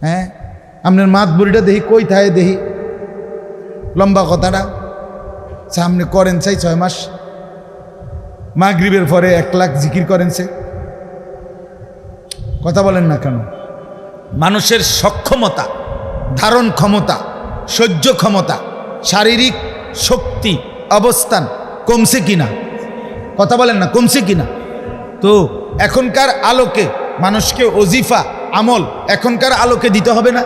হ্যাঁ? আপনার মাত বুড়িটা দেখি কই থাকে দেখি? লম্বা কথাটা। সামনে করেন চাই ছয় মাস। মাগরিবের পরে এক লাখ জিকির করেন সে। কথা বলেন না কেন? মানুষের সক্ষমতা, ধারণ ক্ষমতা, সহ্য ক্ষমতা, শারীরিক শক্তি, অবস্থান কমছে কিনা? কথা বলেন না, কমছে কিনা? তো এখনকার আলোকে মানুষকে অজিফা আমল এখনকার আলোকে দিতে হবে না।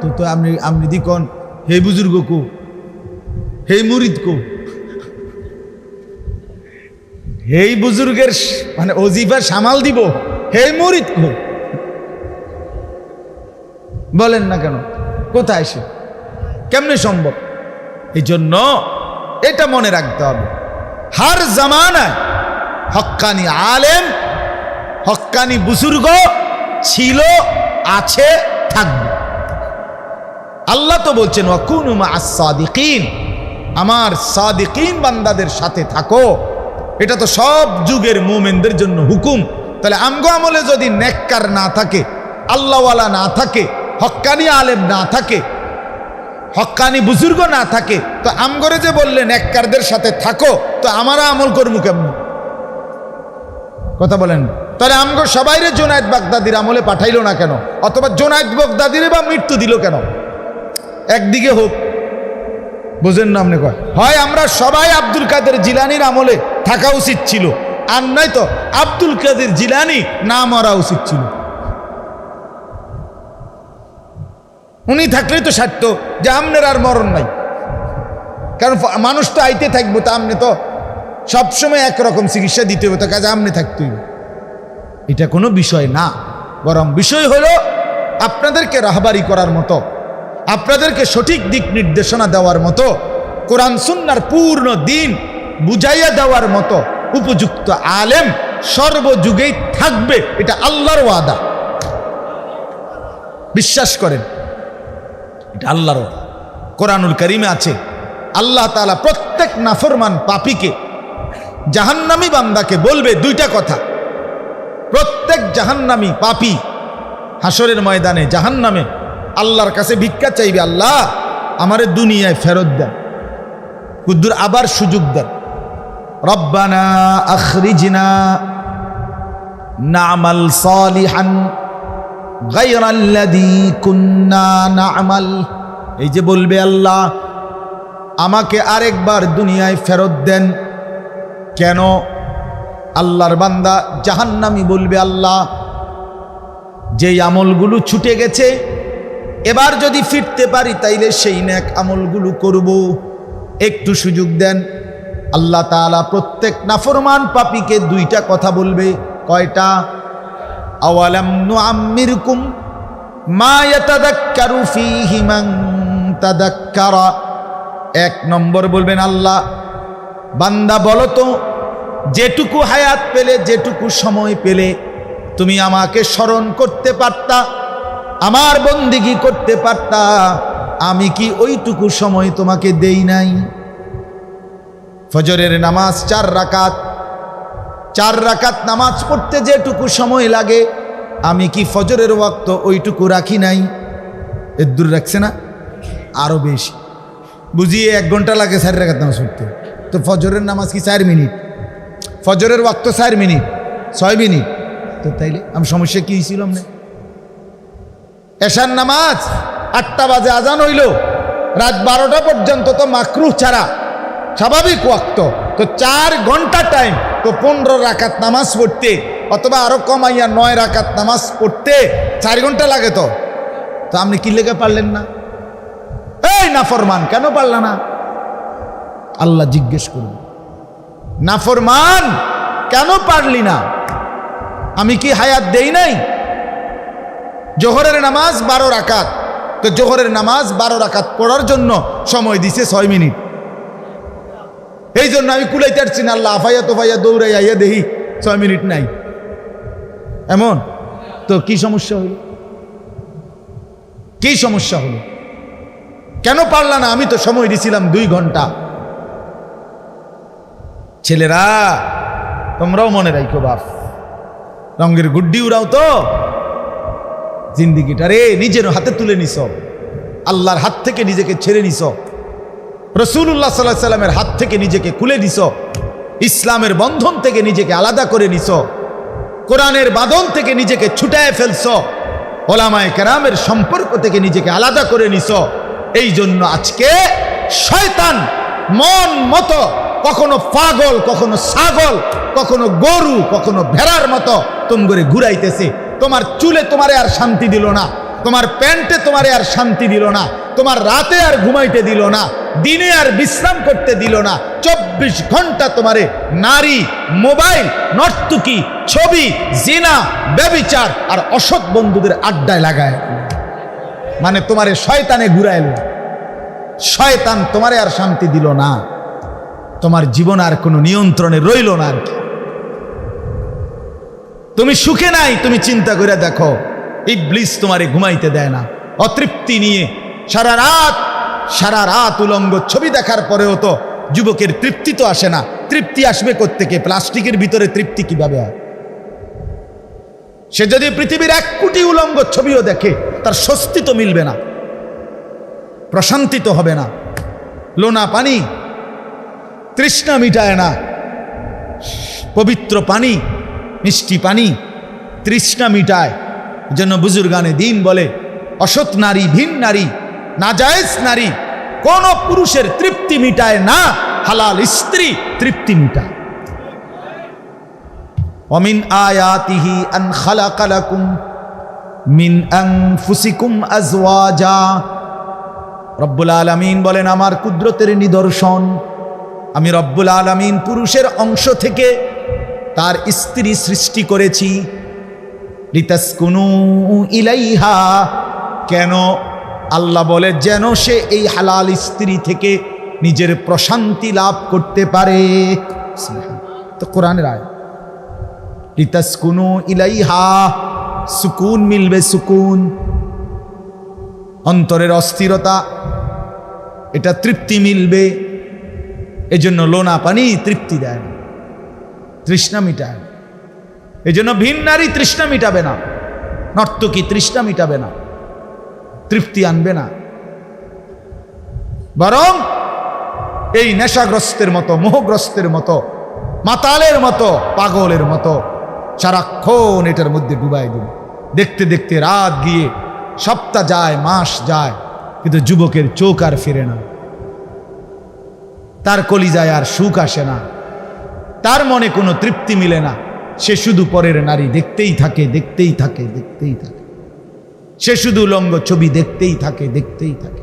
তো তো আপনি আপনি দিকন হে বুজুর্গ কো হে মুরিদ কো হেই বুজুর্গের মানে অজিফা সামাল দিব, হে মুরিদ কো বলেন না কেন, কোথায় সে? কেমনে সম্ভব? এই জন্য এটা মনে রাখতে হবে। হার জামানায় হক্কানি আলেম, হক্কানি বুজুর্গ ছিল, আছে, থাকবে। আল্লাহ তো বলছেন ওয়াকুনুমা সাদিকিন। আমার সাদিকিন বান্দাদের সাথে থাকো। এটা তো সব যুগের মোমেনদের জন্য হুকুম। তাহলে আমগো আমলে যদি নেককার না থাকে, আল্লাহওয়ালা না থাকে, হক্কানি আলেম না থাকে, হক্কানি বুজুর্গ না থাকে, তো আমগরে যে বললেন নেককারদের সাথে থাকো, তো আমারা আমল করব কেমন? কথা বলেন। তাহলে আমগো সবাইরে জোনায়দ বাগদাদির আমলে পাঠাইলো না কেন? অথবা জোনায়দ বাগদাদিরে বা মৃত্যু দিল কেন? একদিকে হোক। বুঝেন না আপনি কয়? হয় আমরা সবাই আব্দুল কাদের জিলানির আমলে থাকা উচিত ছিল। আর নয় তো, আব্দুল কাদের জিলানি না মরা উচিত ছিল। উনি থাকলেই তো সারত যে আমনের আর মরণ নাই। কারণ মানুষ তো আইতে থাকব তা আমনে তো সবসময় একরকম চিকিৎসা দিতে হবে, তো কাজে আমনে থাকতে হইবে এটা কোনো বিষয় না। বরং বিষয় হলো আপনাদেরকে রাহবারি করার মতো, আপনাদেরকে সঠিক দিক নির্দেশনা দেওয়ার মতো, কোরআন সুন্নার পূর্ণ দিন বুঝাইয়া দেওয়ার মতো উপযুক্ত আলেম সর্বযুগেই থাকবে, এটা আল্লাহর ওয়াদা। বিশ্বাস করেন, এটা আল্লাহর। কোরআনুল করিমে আছে, আল্লাহ তাআলা প্রত্যেক নাফরমান পাপিকে, জাহান্নামি বান্দাকে বলবে দুইটা কথা। প্রত্যেক জাহান্নামী পাপি হাসরের ময়দানে, জাহান্নামে আল্লাহর কাছে ভিক্ষা চাইবে, আল্লাহ আমারে দুনিয়ায় ফেরত দেন কুদ্দুর আবার সুযোগ দেন। রব্বানা আখরিজনা নামাল সালিহান কুন্না এই যে বলবে আল্লাহ, আমাকে আরেকবার দুনিয়ায় ফেরত দেন। কেন? আল্লাহর বান্দা জাহান্নামি বলবে, আল্লাহ, যেই আমলগুলো ছুটে গেছে, এবার যদি ফিরতে পারি, তাইলে সেই ন্যাক আমলগুলো করব। একটু সুযোগ দেন, আল্লাহ তাআলা প্রত্যেক নাফরমান পাপীকে দুইটা কথা বলবে। কয়টা? আওয়ালাম এক নম্বর বলবেন, আল্লাহ, বান্দা বলো তো যেটুকু হায়াত পেলে, যেটুকু সময় পেলে তুমি আমাকে স্মরণ করতে পারতা, আমার বন্দিগি করতে পারতা, আমি কি ওইটুকু সময় তোমাকে দেই নাই? ফজরের নামাজ চার রাকাত চার রাকাত নামাজ পড়তে যেটুকু সময় লাগে, আমি কি ফজরের ওয়াক্ত ওইটুকু রাখি নাই? এর দূর রাখছে না? আরও বেশি। বুঝিয়ে এক ঘণ্টা লাগে চার রাকাত নামাজ পড়তে। তো ফজরের নামাজ কি চার মিনিট? ফজরের ওয়াক্ত চার মিনিট, ছয় মিনিট। তো তাইলে আমি সমস্যা কি ছিল না এশার নামাজ আটটা বাজে আজান হইল। রাত বারোটা পর্যন্ত তো মাকরুহ ছাড়া। স্বাভাবিক ওয়াক্ত। তো চার ঘণ্টা টাইম তো পনেরো রাকাত নামাজ পড়তে, অথবা আরও কমাইয়া নয় রাকাত নামাজ পড়তে চার ঘণ্টা লাগে তো। তো আপনি কি লেগে পারলেন না? এই নাফরমান, কেন পারল না? আল্লাহ জিজ্ঞেস করুন। নাফরমান কেন পারলি না? আমি কি হায়াত দেই নাই? জোহরের নামাজ বারো রাকাত। তো জোহরের নামাজ বারো রাকাত পড়ার জন্য সময় দিছে ছয় মিনিট। এই জন্য আমি কুলাইতে পারছি না, আল্লাহ আফাইয়া তোফাইয়া দৌড়াইয়া ইয়া দেখি ছয় মিনিট নাই। এমন? তো কি সমস্যা হলো? কি সমস্যা হলো? কেন পারলা না? আমি তো সময় দিছিলাম দুই ঘণ্টা। ছেলেরা, তোমরাও মনে রাখো বাপ। রঙের গুড্ডি উড়াও তো। জিন্দিগিটা রে, নিজের হাতে তুলে নিস। আল্লাহর হাত থেকে নিজেকে ছেড়ে নিস। রসুল্লাহ সাল্লাহ সাল্লামের হাত থেকে নিজেকে খুলে নিস। ইসলামের বন্ধন থেকে নিজেকে আলাদা করে নিস। কোরআনের বাদন থেকে নিজেকে ছুটায় ফেলছ ওলামায় কেরামের সম্পর্ক থেকে নিজেকে আলাদা করে নিস। এই জন্য আজকে শয়তান মন মতো কখনো পাগল, কখনো ছাগল, কখনো গরু, কখনো ভেড়ার মতো তুম করে ঘুরাইতেছে। তোমার চুলে তোমারে আর শান্তি দিল না, তোমার প্যান্টে তোমারে আর শান্তি দিল না, তোমার রাতে আর ঘুমাইতে দিল না, দিনে আর বিশ্রাম করতে দিল না, চব্বিশ ঘণ্টা তোমারে নারী, মোবাইল, নর্তুকি, ছবি, জিনা, ব্যবিচার আর অসৎ বন্ধুদের আড্ডায় লাগায়। মানে তোমারে শয়তানে ঘুরাইল। শয়তান তোমারে আর শান্তি দিল না। তোমার জীবন আর কোনো নিয়ন্ত্রণে রইল না আর কি। তুমি সুখে নাই, তুমি চিন্তা করে দেখো, ইবলিস তোমারে ঘুমাইতে দেয় না। অতৃপ্তি নিয়ে সারা রাত সারা রাত উলঙ্গ ছবি দেখার পরেও তো যুবকের তৃপ্তি তো আসে না। তৃপ্তি আসবে কোত্থেকে? প্লাস্টিকের ভিতরে তৃপ্তি কীভাবে হয়? সে যদি পৃথিবীর এক কোটি উলঙ্গ ছবিও দেখে, তার স্বস্তি তো মিলবে না, প্রশান্তি তো হবে না। লোনা পানি তৃষ্ণা মিটায় না। পবিত্র পানি, মিষ্টি পানি তৃষ্ণা মিটায়। জন্য বুজুর্গানে দিন বলে, অসৎ নারী, ভিন নারী, নাজায়েজ নারী, কোন পুরুষের তৃপ্তি মিটায় না, হালাল স্ত্রী তৃপ্তি মিটায়। অমিন আয়াতিহি আন খালাকালাকুম মিন আনফুসিকুম আজওয়াজা। রব্বুল আলামিন বলেন, আমার কুদরতের নিদর্শন আমি রব্বুল আলামিন পুরুষের অংশ থেকে তার স্ত্রী সৃষ্টি করেছি। লিতাসকুনু ইলাইহা। কেন? আল্লাহ বলে, যেন সে এই হালাল স্ত্রী থেকে নিজের প্রশান্তি লাভ করতে পারে। তো কোরআনের আয় লিতাসকুনু ইলাইহা। সুকুন মিলবে সুকুন। অন্তরের অস্থিরতা, এটা তৃপ্তি মিলবে। এজন্য লোনা পানি তৃপ্তি দেয় তৃষ্ণা মিটায় না। এই জন্য ভিন নারী তৃষ্ণা মিটাবে না, নর্তকী তৃষ্ণা মিটাবে না, তৃপ্তি আনবে না। বরং এই নেশাগ্রস্তের মতো, মোহগ্রস্তের মতো, মাতালের মতো, পাগলের মতো সারাক্ষণ এটার মধ্যে ডুবাই দিল দেখতে দেখতে রাত গিয়ে, সপ্তাহ যায়, মাস যায়, কিন্তু যুবকের চোখ আর ফিরে না। তার কলিজায় আর সুখ আসে না। তার মনে কোনো তৃপ্তি মিলে না। সে শুধু পরের নারী, দেখতেই থাকে দেখতেই থাকে দেখতেই থাকে। সে শুধু লঙ্গ ছবি, দেখতেই থাকে দেখতেই থাকে।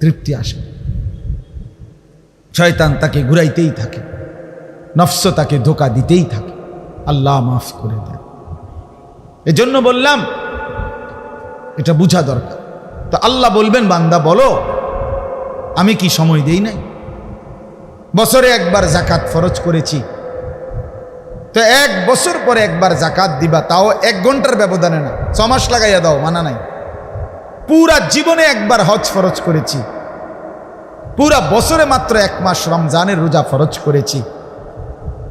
তৃপ্তি আসে শয়তান তাকে ঘুরাইতেই থাকে। নফস তাকে ধোকা দিতেই থাকে। আল্লাহ মাফ করে দেয় এজন্য বললাম, এটা বুঝা দরকার। তো আল্লাহ বলবেন, বান্দা বলো আমি কি সময় দেই নাই? বছরে একবার জাকাত ফরজ করেছি। তো এক বছর পরে একবার জাকাত দিবা, তাও এক ঘণ্টার ব্যবধানে না। ছ মাস লাগাইয়া দাও, মানা নাই। পুরা জীবনে একবার হজ ফরজ করেছি। পুরা বছরে মাত্র এক মাস রমজানের রোজা ফরজ করেছি।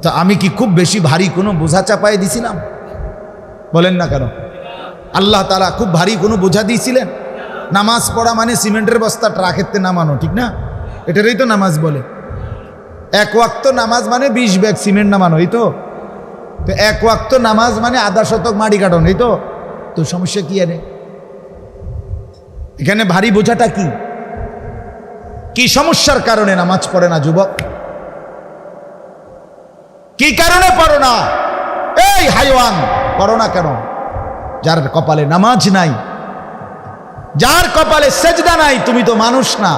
তো আমি কি খুব বেশি ভারী কোনো বোঝা চাপায় দিছিলাম? বলেন না কেন? আল্লাহ তালা খুব ভারী কোনো বোঝা দিয়েছিলেন নামাজ পড়া মানে সিমেন্টের বস্তা ট্রাকেতে নামানো, ঠিক না? এটারই তো নামাজ বলে। এক ওয়াক্ত নামাজ মানে বিশ ব্যাগ সিমেন্ট নামানো, এই তো? তো এক ওয়াক্ত নামাজ মানে আধা শতক মাটি কাটানো, এই তো? তো সমস্যা কি আরে এখানে ভারী বোঝাটা কি? কি সমস্যার কারণে নামাজ পড়ে না যুবক? কি কারণে পড়ো না? এই হাইওয়ান, পড়ো না কেন? যার কপালে নামাজ নাই যার কপালে সেজদা নাই, তুমি তো মানুষ না।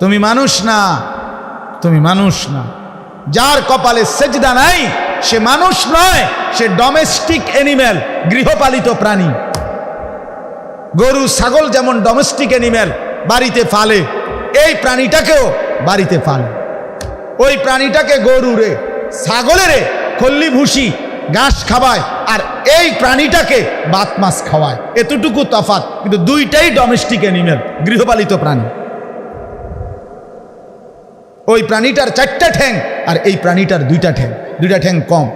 তুমি মানুষ না, তুমি মানুষ না। যার কপালে সেজদা নাই, সে মানুষ নয়, সে ডোমেস্টিক অ্যানিম্যাল গৃহপালিত প্রাণী। গরু, ছাগল যেমন ডোমেস্টিক অ্যানিম্যাল বাড়িতে ফালে, এই প্রাণীটাকেও বাড়িতে ফালে। ওই প্রাণীটাকে গরুরে ছাগলেরে খল্লি ভুসি ঘাস খাওয়ায়, আর এই প্রাণীটাকে বাত মাছ খাওয়ায়। এতটুকু তফাত কিন্তু দুইটাই ডোমেস্টিক অ্যানিম্যাল গৃহপালিত প্রাণী। ওই প্রাণীটার চারটা ঠ্যাং, আর এই প্রাণীটার দুইটা ঠ্যাং। দুইটা ঠ্যাং কম।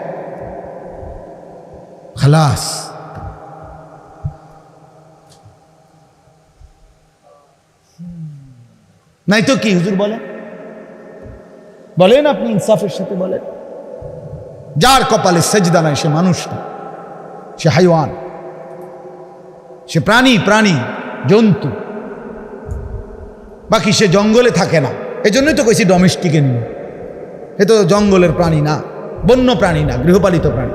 খালাস। নাই তো কি, হুজুর বলেন? বলেন আপনি ইনসাফের সাথে বলেন। যার কপালে সেজদা নাই, সে মানুষ না। সে হাইওয়ান। সে প্রাণী প্রাণী, জন্তু। বাকি সে জঙ্গলে থাকে না। এই জন্যই তো কইছি ডোমেস্টিকে নিয়ে এ তো জঙ্গলের প্রাণী না, বন্য প্রাণী না, গৃহপালিত প্রাণী।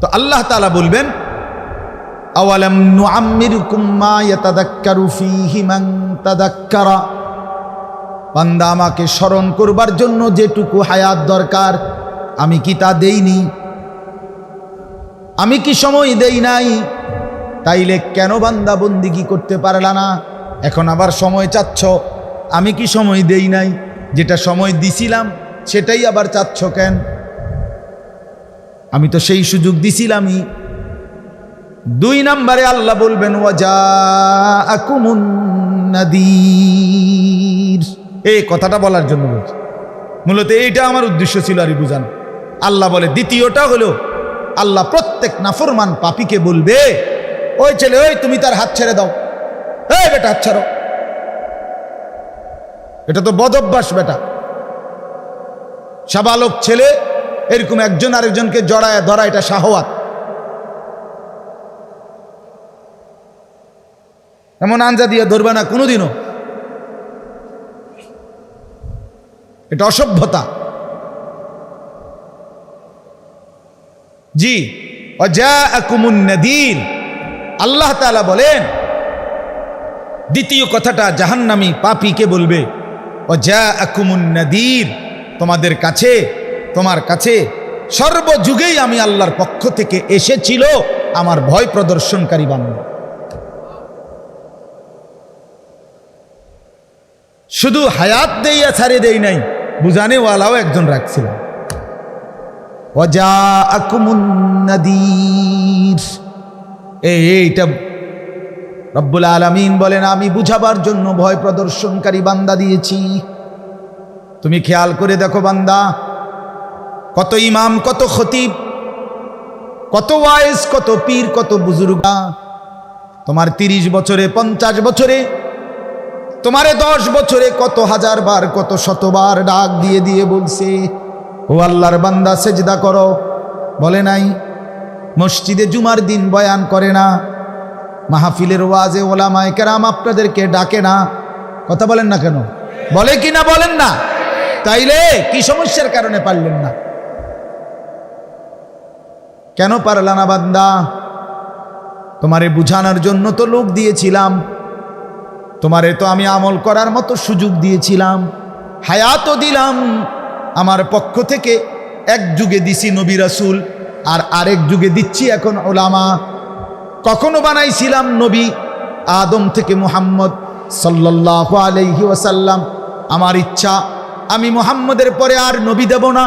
তো আল্লাহ তাআলা বলবেন, আওয়ালাম নুআম্মিরকুম মা ইয়াতাদাক্কারু ফীহি মান তাদাক্কারা। বান্দা আমাকে স্মরণ করবার জন্য যেটুকু হায়াত দরকার, আমি কি তা দেইনি? আমি কি সময় দেই নাই? তাইলে কেন বান্দা বন্দিগি করতে পারলা না? এখন আবার সময় চাচ্ছ, আমি কি সময় দেই নাই? যেটা সময় দিছিলাম, সেটাই আবার চাচ্ছ কেন? আমি তো সেই সুযোগ দিছিলামই। দুই নম্বরে আল্লাহ বলবেন ওয়াজা নাদির। এই কথাটা বলার জন্য বলছি। মূলত এইটা আমার উদ্দেশ্য ছিল আর বুঝানো আল্লাহ বলে, দ্বিতীয়টা হলো, আল্লাহ প্রত্যেক নাফরমান পাপিকে বলবে, ওই ছেলে, ওই তুমি তার হাত ছেড়ে দাও। এই বেটা, হাত ছাড়ো। এটা তো বদভ্যাস বেটা। সাবালক ছেলে, এরকম একজন আরেকজনকে জড়ায় ধরা এটা সাহওয়াত এমন আঞ্জা দিয়ে ধরবে না, কোনোদিনও। এটা অসভ্যতা। জি অজাকুমুন্নদীর আল্লাহ তাআলা বলেন, দ্বিতীয় কথাটা জাহান্নামি পাপিকে বলবে? অজাকুমুন্নদীর তোমাদের কাছে, তোমার কাছে সর্বযুগেই আমি আল্লাহর পক্ষ থেকে এসেছিল, আমার ভয় প্রদর্শনকারী বান্দা। শুধু হায়াত দেইয়া ছাড়ে দেই নাই বুঝানেওয়ালাও একজন অজাকুমুন্নদীর এই, এইটা রব্বুল আলামিন বলেন, আমি বুঝাবার জন্য ভয় প্রদর্শনকারী বান্দা দিয়েছি। তুমি খেয়াল করে দেখো বান্দা, কত ইমাম, কত খতিব, কত ওয়াইস, কত পীর, কত বুজুর্গা। তোমার তিরিশ বছরে, পঞ্চাশ বছরে তোমারে দশ বছরে কত হাজার বার, কত শতবার ডাক দিয়ে দিয়ে বলছে, ও আল্লাহর বান্দা, সেজদা করো। বলে নাই। মসজিদে জুমার দিন বয়ান করে না। মাহফিলের ওয়াজে ওলামায় কেরাম আপনাদেরকে ডাকে না। কথা বলেন না কেন? বলে কি না বলেন না? তাইলে কি সমস্যার কারণে পারলেন না? কেন পারলা না বান্দা? তোমারে বুঝানোর জন্য তো লোক দিয়েছিলাম। তোমারে তো আমি আমল করার মতো সুযোগ দিয়েছিলাম, হায়াতও দিলাম। আমার পক্ষ থেকে এক যুগে দিছি নবী রাসুল, আর আরেক যুগে দিচ্ছি এখন ওলামা। কখনো বানাইছিলাম নবী আদম থেকে মুহাম্মদ সাল্লাহ আলহি ওয়াসাল্লাম। আমার ইচ্ছা, আমি মুহাম্মদের পরে আর নবী দেব না,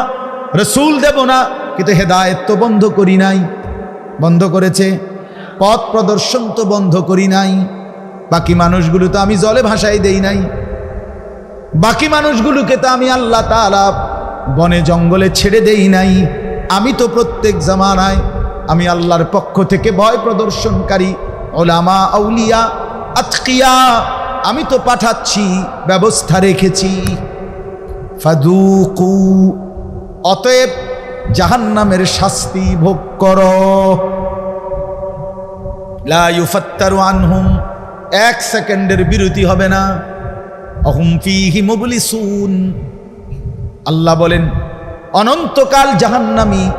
রসুল দেব না, কিন্তু হেদায়ত তো বন্ধ করি নাই। বন্ধ করেছে, পথ প্রদর্শন তো বন্ধ করি নাই। বাকি মানুষগুলো তো আমি জলে ভাষায় দেই নাই। বাকি মানুষগুলোকে তো আমি আল্লাহ তালা বনে জঙ্গলে ছেড়ে দেই নাই। আমি তো প্রত্যেক জামানায় আমি আল্লাহর পক্ষ থেকে ভয় প্রদর্শনকারী, ওলামা, আউলিয়া, আতকিয়া আমি তো পাঠাচ্ছি, ব্যবস্থা রেখেছি। ফাদুকু, অতএব জাহান্নামের শাস্তি ভোগ কর। লা এক সেকেন্ডের বিরতি হবে না। আল্লাহ বলেন, অনন্তকাল জাহান্নামি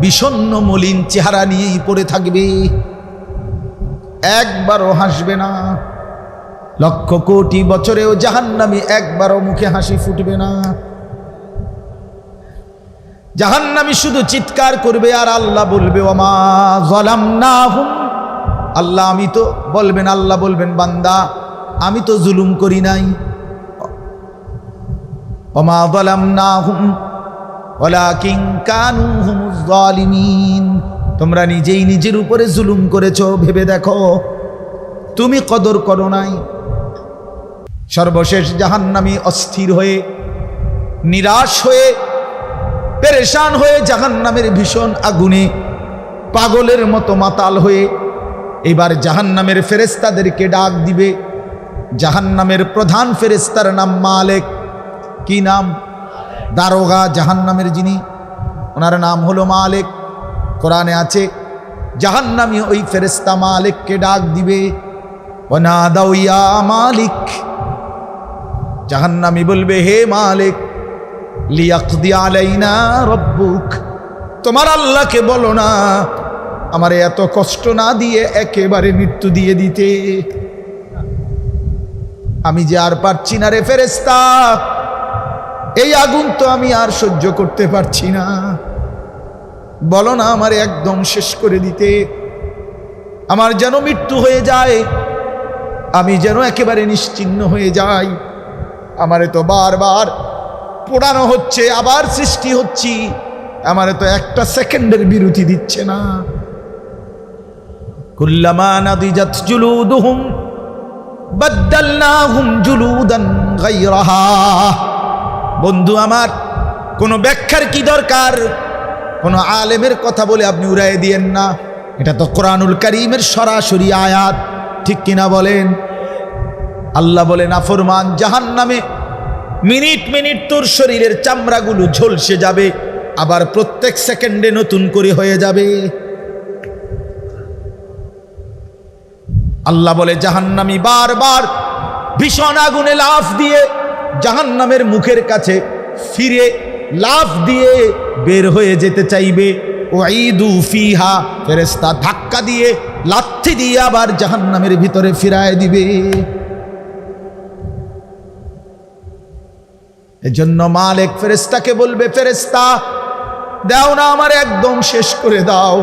বিষণ্ণ মলিন চেহারা নিয়েই পড়ে থাকবে। একবারও হাসবে না। লক্ষ কোটি বছরেও জাহান্নামি একবারও মুখে হাসি ফুটবে না। জাহান্নামি শুধু চিৎকার করবে আর আল্লাহ বলবে ওমা জলাম না হুম আল্লাহ, আমি তো বলবেন, আল্লাহ বলবেন, বান্দা, আমি তো জুলুম করি নাই। বলাম কানু জালিমিন তোমরা নিজেই নিজের উপরে জুলুম করেছ, ভেবে দেখো। তুমি কদর করো নাই। সর্বশেষ জাহান্নামি অস্থির হয়ে, নিরাশ হয়ে, পেরেশান হয়ে জাহান্নামের ভীষণ আগুনে, পাগলের মতো মাতাল হয়ে এবার জাহান্নামের ফেরেস্তাদেরকে ডাক দিবে। জাহান্নামের প্রধান ফেরেস্তার নাম মালেক। কি নাম? দারোগা জাহান্নামের যিনি, ওনার নাম হলো মালেক। কোরআনে আছে, জাহান্নামী ওই ফেরেস্তা মালেককে ডাক দিবে। ওনাদাও ইয়া মালিক। জাহান্নামী বলবে, হে মালিক, লিয়াকদি আলাইনা রব্বুক, তোমার আল্লাহকে বলো না আমার এত কষ্ট না দিয়ে একেবারে মৃত্যু দিয়ে দিতে। আমি যে আর পারছি না রে ফেরেস্তা এই আগুন তো আমি আর সহ্য করতে পারছি না। বলো না আমার একদম শেষ করে দিতে। আমার যেন মৃত্যু হয়ে যায়, আমি যেন একেবারে নিশ্চিন্ন হয়ে যাই। আমারে তো বারবার পোড়ানো হচ্ছে, আবার সৃষ্টি হচ্ছি। আমারে তো একটা সেকেন্ডের বিরতি দিচ্ছে না। বন্ধু আমার, কোনো ব্যাখ্যার কি দরকার? কোনো আলেমের কথা বলে আপনি উড়াই দিয়েন না। এটা তো কোরআনুল করিমের সরাসরি আয়াত। ঠিক কিনা বলেন? আল্লাহ বলেন, আফরমান জাহান নামে মিনিট মিনিট তোর শরীরের চামড়াগুলো ঝলসে যাবে, আবার প্রত্যেক সেকেন্ডে নতুন করে হয়ে যাবে। আল্লাহ বলে, জাহান্নামি বারবার ভীষণ আগুনে লাফ দিয়ে জাহান্নামের মুখের কাছে ফিরে লাফ দিয়ে বের হয়ে যেতে চাইবে। ও ঈদু ফিহা ফেরেস্তা ধাক্কা দিয়ে, লাথি দিয়ে আবার জাহান্নামের ভিতরে ফিরায় দিবে। এজন্য মালিক ফেরেস্তাকে বলবে ফেরেস্তা দাও না আমার, একদম শেষ করে দাও।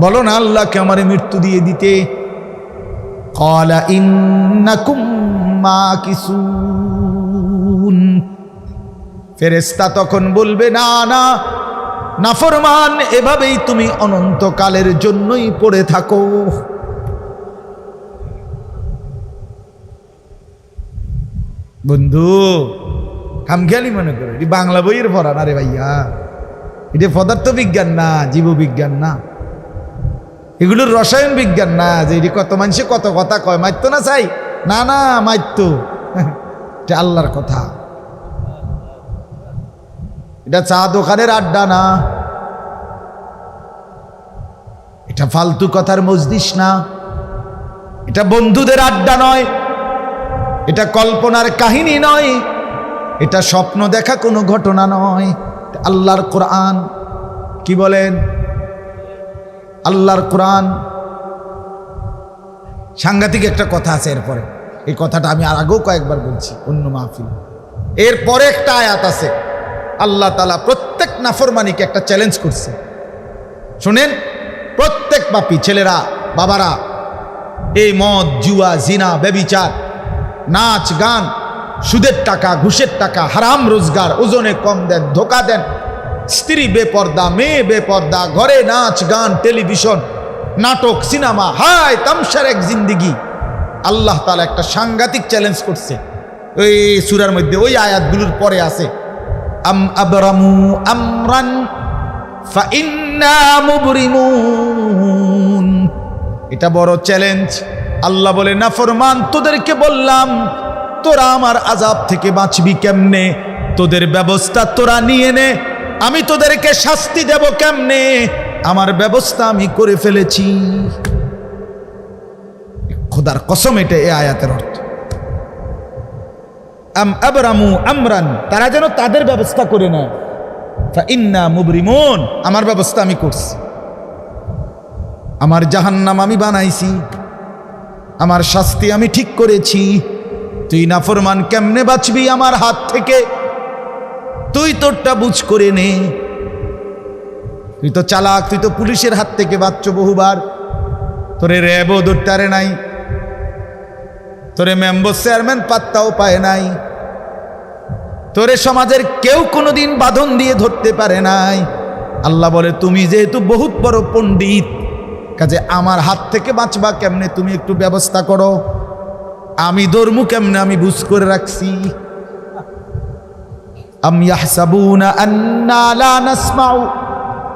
বলো না আল্লাহকে আমার মৃত্যু দিয়ে দিতে। কলা ইন্নাকুম মাকিসুন ফেরেস্তা তখন বলবে, না না, নাফরমান, এভাবেই তুমি অনন্তকালের জন্যই পড়ে থাকো। বন্ধু হামখেয়ালি মনে করো, এটি বাংলা বইয়ের পড়া না রে ভাইয়া? এটা পদার্থ বিজ্ঞান না, জীববিজ্ঞান না। এগুলোর রসায়ন বিজ্ঞান না, যে এটি কত মানুষে কত কথা কয় মারতো না চাই? না না মারতো এটা আল্লাহর কথা। এটা চা দোকানের আড্ডা না। এটা ফালতু কথার মজদিস না। এটা বন্ধুদের আড্ডা নয়। এটা কল্পনার কাহিনী নয়। এটা স্বপ্ন দেখা কোনো ঘটনা নয়। আল্লাহর কোরআন। কি বলেন? আল্লাহর কোরআন। সাংঘাতিক একটা কথা আছে এরপরে। এই কথাটা আমি আর আগেও কয়েকবার বলছি, অন্য মাহফিল। এরপরে একটা আয়াত আছে। আল্লাহ তালা প্রত্যেক নাফরমানিকে একটা চ্যালেঞ্জ করছে। শোনেন, প্রত্যেক পাপি ছেলেরা, বাবারা, এই মদ, জুয়া, জিনা বেবিচার নাচ, গান, সুদের টাকা, ঘুষের টাকা, হারাম রোজগার, ওজনে কম দেন, ধোকা দেন স্ত্রী বেপর্দা, মেয়ে বেপর্দা, ঘরে নাচ, গান, টেলিভিশন, নাটক, সিনেমা, হায় তামসার এক জিন্দিগি। আল্লাহ তালা একটা সাংঘাতিক চ্যালেঞ্জ করছে। ওই সুরার মধ্যে ওই আয়াতগুলোর পরে আছে আবরামু আমরান এটা বড় চ্যালেঞ্জ আল্লাহ বলে, না ফরমান, তোদেরকে বললাম, তোরা আমার আজাব থেকে বাঁচবি কেমনে? তোদের ব্যবস্থা তোরা নিয়ে নে আমি তোদেরকে শাস্তি দেব কেমনে? আমার ব্যবস্থা আমি করে ফেলেছি। খোদার কসম, এটা এ আয়াতের অর্থ। আমরান, তারা যেন তাদের ব্যবস্থা করে নেয়। ইন্না মুবরিমুন, আমার ব্যবস্থা আমি করছি। আমার জাহান্নাম আমি বানাইছি। আমার শাস্তি আমি ঠিক করেছি। তুই নাফরমান কেমনে বাঁচবি আমার হাত থেকে? তুই তোরটা বুঝ করে নে। তুই তো চালাক, তুই তো পুলিশের হাত থেকে বাঁচছ বহুবার। তোরে র্যাবও ধরতে নাই। তোরে মেম্বার চেয়ারম্যান পাত্তাও পায় নাই। তোরে সমাজের কেউ কোনোদিন বাঁধন দিয়ে ধরতে পারে নাই। আল্লাহ বলে, তুমি যেহেতু বহুত বড় পণ্ডিত, কাজে আমার হাত থেকে বাঁচবা কেমনে? তুমি একটু ব্যবস্থা করো। আমি ধর্মু কেমনে? আমি বুঝ করে রাখছি। আম ইয়াহসাবুনা আন্না লা নাসমাউ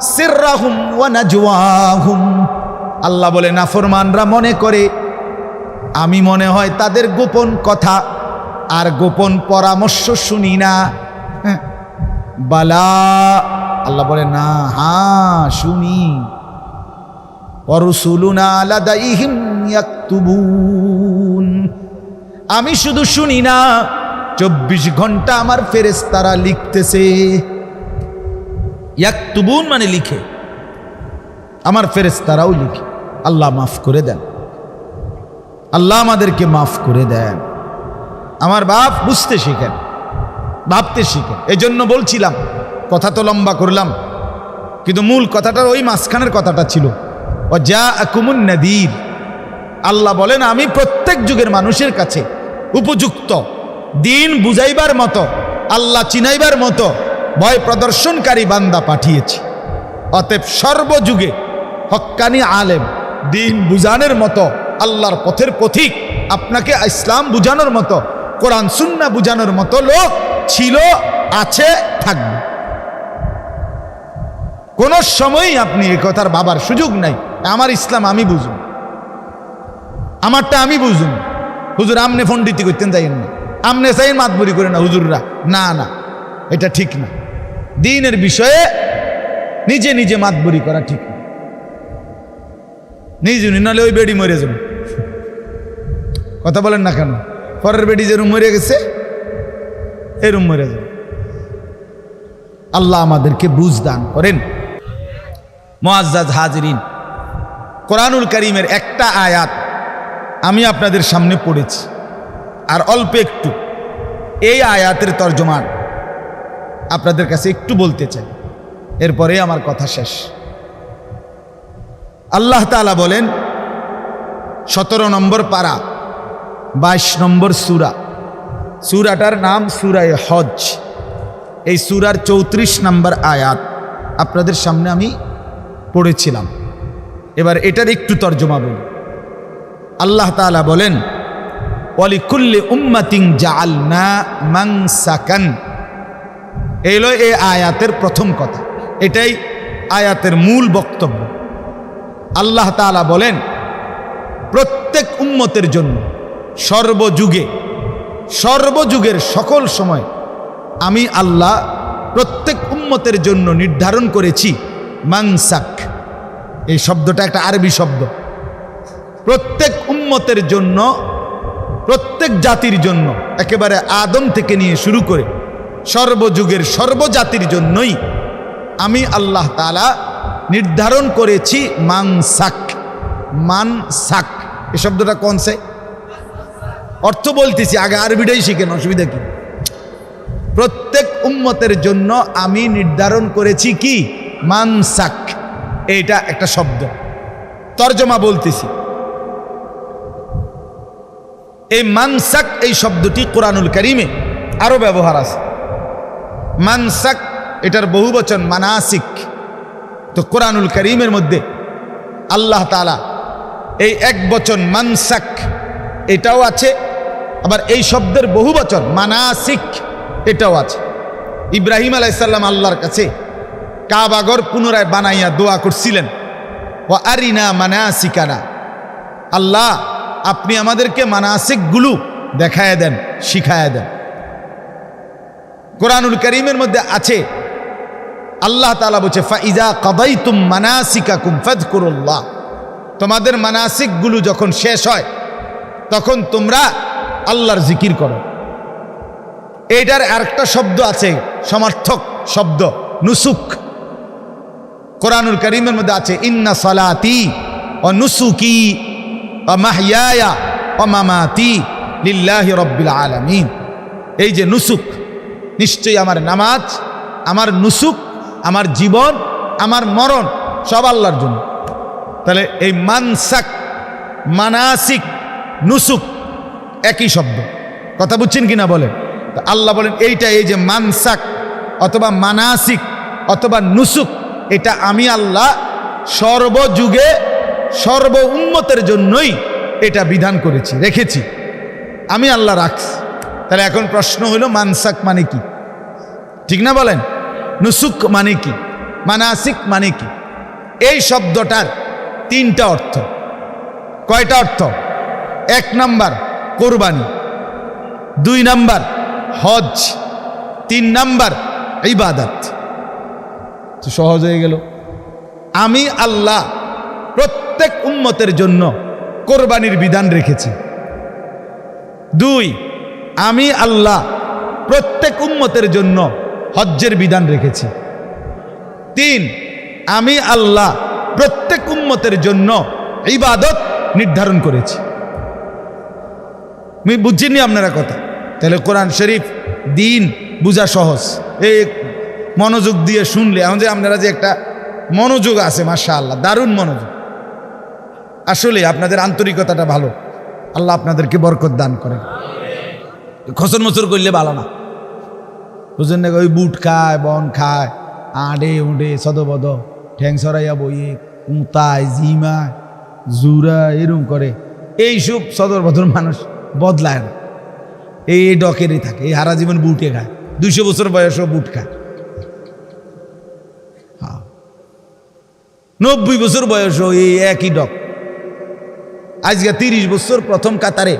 সিররাহুম ওয়া নাজওয়াহুম আল্লাহ বলে, নাফরমানরা মনে করে, আমি মনে হয় তাদের গোপন কথা, আর গোপন পরামর্শ শুনি না। হ্যাঁ। বালা, আল্লাহ বলে, না হ্যাঁ শুনি। অরুসুলুনা লাদাইহিম ইয়াকতুবুন। আমি শুধু শুনি না চব্বিশ ঘণ্টা আমার ফেরেস্তারা লিখতেছে। ইয়াকতুবুন মানে লিখে। আমার ফেরেস্তারাও লিখে। আল্লাহ মাফ করে দেন। আল্লাহ আমাদেরকে মাফ করে দেন। আমার বাপ বুঝতে শিখেন, ভাবতে শিখেন। এই জন্য বলছিলাম, কথা তো লম্বা করলাম, কিন্তু মূল কথাটার ওই মাঝখানের কথাটা ছিল ও যা আকুমুন নদীর। আল্লাহ বলেন, আমি প্রত্যেক যুগের মানুষের কাছে উপযুক্ত দিন বুঝাইবার মতো, আল্লাহ চিনাইবার মতো ভয় প্রদর্শনকারী বান্দা পাঠিয়েছি। অতএব সর্বযুগে হক্কানি আলেম দিন বুঝানোর মতো, আল্লাহর পথের পথিক, আপনাকে ইসলাম বুঝানোর মতো, কোরআন সুন্না বুঝানোর মতো লোক ছিল, আছে, থাকবে। কোন সময়ই আপনি এ কথার বাবার সুযোগ নাই, আমার ইসলাম আমি বুঝুন। আমারটা আমি বুঝুন। হুজুর, আমনে ফন্ডিতি করতেন যাইয়েন না। আমনে চাই মাতবুরি করে না, হুজুররা। না না, এটা ঠিক না। দিনের বিষয়ে নিজে নিজে মাতবুরি করা ঠিক না। নিজে নাহলে ওই বেডি মরে যাবে। কথা বলেন না কেন? পরের বেডি যে রুম মরে গেছে এই রুম মরে যাবে। আল্লাহ আমাদেরকে বুঝ দান করেন। মোয়াজ্জাজ হাজরিন, কোরআনুল করিমের একটা আয়াত আমি আপনাদের সামনে পড়েছি। আর অল্প একটু। এই আয়াতের তর্জমান আপনাদের কাছে একটু বলতে চাই। এরপরে আমার কথা শেষ। আল্লাহ তালা বলেন, সতেরো নম্বর পাড়া বাইশ নম্বর সুরা। সুরাটার নাম সুরায় হজ এই সুরার চৌত্রিশ নম্বর আয়াত আপনাদের সামনে আমি পড়েছিলাম। এবার এটার একটু তর্জমা বলি। আল্লাহ তাআলা বলেন অলিকুল্লি উম্মাতিং জাল না মাংসাকান এলো এই আয়াতের প্রথম কথা। এটাই আয়াতের মূল বক্তব্য। আল্লাহ তাআলা বলেন, প্রত্যেক উম্মতের জন্য সর্বযুগে, সর্বযুগের সকল সময় আমি আল্লাহ প্রত্যেক উম্মতের জন্য নির্ধারণ করেছি মাংসাক এই শব্দটা একটা আরবি শব্দ। প্রত্যেক উম্মতের জন্য প্রত্যেক জাতির জন্য, একেবারে আদম থেকে নিয়ে শুরু করে সর্বযুগের সর্বজাতির জন্যই আমি আল্লাহ তালা নির্ধারণ করেছি মাংসাক মানসাক। এ শব্দটা কোন সে? অর্থ বলতেছি, আগে আরবিটাই শিখেন, অসুবিধা কি? প্রত্যেক উম্মতের জন্য আমি নির্ধারণ করেছি কি? মানসাক। এটা একটা শব্দ। তর্জমা বলতেছি। এই মানসাক এই শব্দটি কোরআনুল করিমে আরও ব্যবহার আছে। মানসাক এটার বহু বচন মানাসিক। তো কোরআনুল করিমের মধ্যে আল্লাহ তালা এই এক বচন মানসাক এটাও আছে, আবার এই শব্দের বহু বচন মানাসিক এটাও আছে। ইব্রাহিম আলাইসাল্লাম আল্লাহর কাছে কাবাগর পুনরায় বানাইয়া দোয়া করছিলেন। ও আরিনা মানাসিকানা। আল্লাহ আপনি আমাদেরকে মানাসিকগুলো দেখায় দেন, শিখায় দেন। কোরআনুল করিমের মধ্যে আছে, আল্লাহ তালা বলছে, ফাইজা কবাই তুম মানাসিকা মানাসিকাকুম ফাদকুরুল্লাহ তোমাদের মানাসিকগুলো যখন শেষ হয়, তখন তোমরা আল্লাহর জিকির করো। এইটার আরেকটা শব্দ আছে, সমার্থক শব্দ, নুসুক। কোরআনুল করিমের মধ্যে আছে, ইন্না সালাতি ও নুসুকি ও মাহিয়া ও মামাতি লিল্লাহি রব্বিল আলামিন। এই যে নুসুক, নিশ্চয়ই আমার নামাজ, আমার নুসুক, আমার জীবন, আমার মরণ, সব আল্লাহর জন্য। তাহলে এই মানসাক, মানাসিক, নুসুক একই শব্দ। কথা বুঝছেন কিনা বলেন? আল্লাহ বলেন, এইটা এই যে মানসাক অথবা মানাসিক অথবা নুসুক, এটা আমি আল্লাহ সর্বযুগে সর্ব উন্মতের জন্যই এটা বিধান করেছি, রেখেছি। আমি আল্লাহ রাখছি। তাহলে এখন প্রশ্ন হলো, মানসাক মানে কি? ঠিক না বলেন? নুসুক মানে কি? মানাসিক মানে কি? এই শব্দটার তিনটা অর্থ। কয়টা অর্থ? এক নাম্বার, কোরবানি। দুই নাম্বার, হজ। তিন নাম্বার, ইবাদত। সহজ হয়ে গেল। আমি আল্লাহ প্রত্যেক উম্মতের জন্য কোরবানির বিধান রেখেছি। দুই, আমি আল্লাহ প্রত্যেক উম্মতের জন্য হজ্জের বিধান রেখেছি। তিন, আমি আল্লাহ প্রত্যেক উম্মতের জন্য ইবাদত নির্ধারণ করেছি। আমি বুঝিনি আপনারা কথা। তাহলে কোরআন শরীফ দিন বুঝা সহজ। এই মনোযোগ দিয়ে শুনলে, আমাদের আপনারা যে একটা মনোযোগ আছে মাশা আল্লাহ দারুণ মনোযোগ। আসলে আপনাদের আন্তরিকতাটা ভালো। আল্লাহ আপনাদেরকে বরকত দান করেন খসর মসর করলে ভালো না। বুঝলেন না ওই বুট খায়, বন খায়, আডে, উডে, সদবদ, ঠ্যাং সরাইয়া বইয়ে, উঁতায়, জিমায় জুরা এরম করে। এইসব সদর বদর মানুষ বদলায় না। এই ডকেরই থাকে, এই হারা জীবন বুটে খায়। দুইশো বছর বয়সও বুট খায়। হ্যাঁ। নব্বই বছর বয়সও এই একই ডক। আজকে তিরিশ বছর প্রথম কাতারে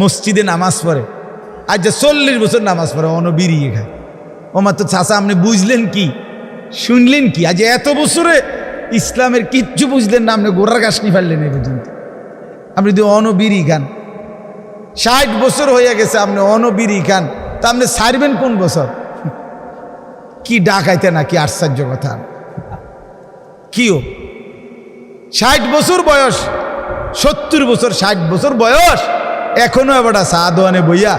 মসজিদে নামাজ পড়ে। আজ যে চল্লিশ বছর নামাজ পড়ে, অন বিরিয়ে খায়। ওমার তো চাষা আপনি বুঝলেন কি? শুনলেন কি? আজ এত বছরে ইসলামের কিচ্ছু বুঝলেন না, আপনি গোড়ার গাছ নি ফেললেন এই পর্যন্ত। আপনি যদি অনবিরি খান, ষাট বছর হয়ে গেছে আপনি অনবিরি খান, তা আপনি সারবেন কোন বছর? কি ডাকাইতে না কি আশ্চর্য কথা? কিও? ষাট বছর বয়স সত্তর বছর, ষাট বছর বয়স। এখনও এবারটা চা দোয়ানে বইয়া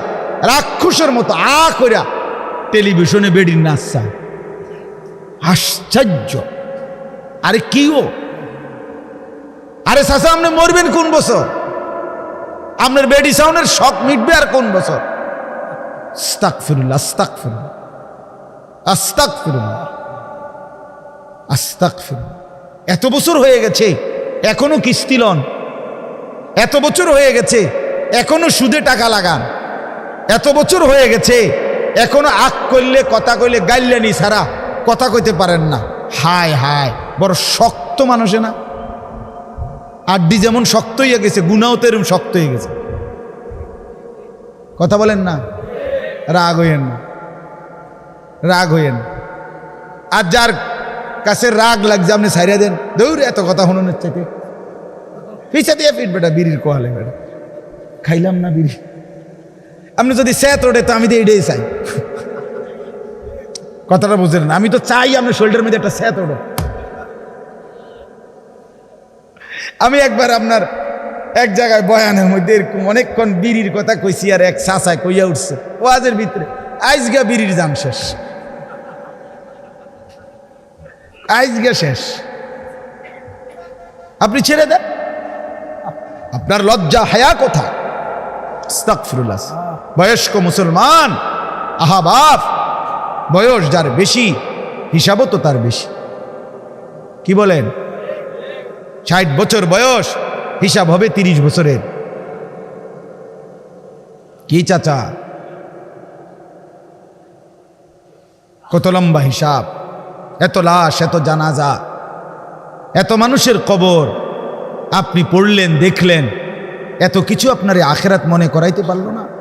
রাক্ষসের মতো আ কইরা টেলিভিশনে বেডির নাচ আশ্চর্য। আরে কি ও আরে চাষা আপনি মরবেন কোন বছর? আপনার বেডি সাউনের শখ মিটবে আর কোন বছর? আস্তাক ফিরুল্লাহ আস্তাক ফিরুল্লাহ আস্তাক ফিরুল্লাহ আস্তাক ফিরুল্লাহ এত বছর হয়ে গেছে, এখনও কিস্তি লন। এত বছর হয়ে গেছে, এখনও সুদে টাকা লাগান। এত বছর হয়ে গেছে, এখনও আগ করলে কথা কইলে গাইলেনি সারা, কথা কইতে পারেন না। হায় হায়, বড় শক্ত মানুষে না? আড্ডি যেমন শক্ত হয়ে গেছে, গুনাও তো এরকম শক্ত হয়ে গেছে। কথা বলেন না? রাগ হইয়েন না। রাগ হইয়েন আর যার কাছে রাগ লাগছে, আপনি সাইরা দেন। দৌড় এত কথা শুনুন চাইতে। পিছা দিয়ে ফিট বেটা বিড়ির কোয়ালে বেটা খাইলাম না বিড়ি আপনি যদি স্যাত ওঠে তো আমি তো এটাই চাই কথাটা বুঝলেন না আমি তো চাই আপনার শোল্ডার মধ্যে একটা স্যাত ওঠো আমি একবার আপনার এক জায়গায় বয়ানের মধ্যে এরকম অনেকক্ষণ বিড়ির কথা কইছি আর এক চাষায় কইয়া উঠছে ওয়াজের ভিতরে আইজগা বিড়ির দাম শেষ আইজগা শেষ আপনি ছেড়ে দেন আপনার লজ্জা হায়া কোথায়। বয়স্ক মুসলমান, আহা বাপ, বয়স যার বেশি, হিসাবও তো তার বেশি। কি বলেন? ষাট বছর বয়স, হিসাব হবে তিরিশ বছরের। কি চাচা? কত লম্বা হিসাব, এত লাশ, এত জানাজা, এত মানুষের কবর। আপনি পড়লেন দেখলেন এত কিছু আপনার আখেরাত মনে করাইতে পারল না।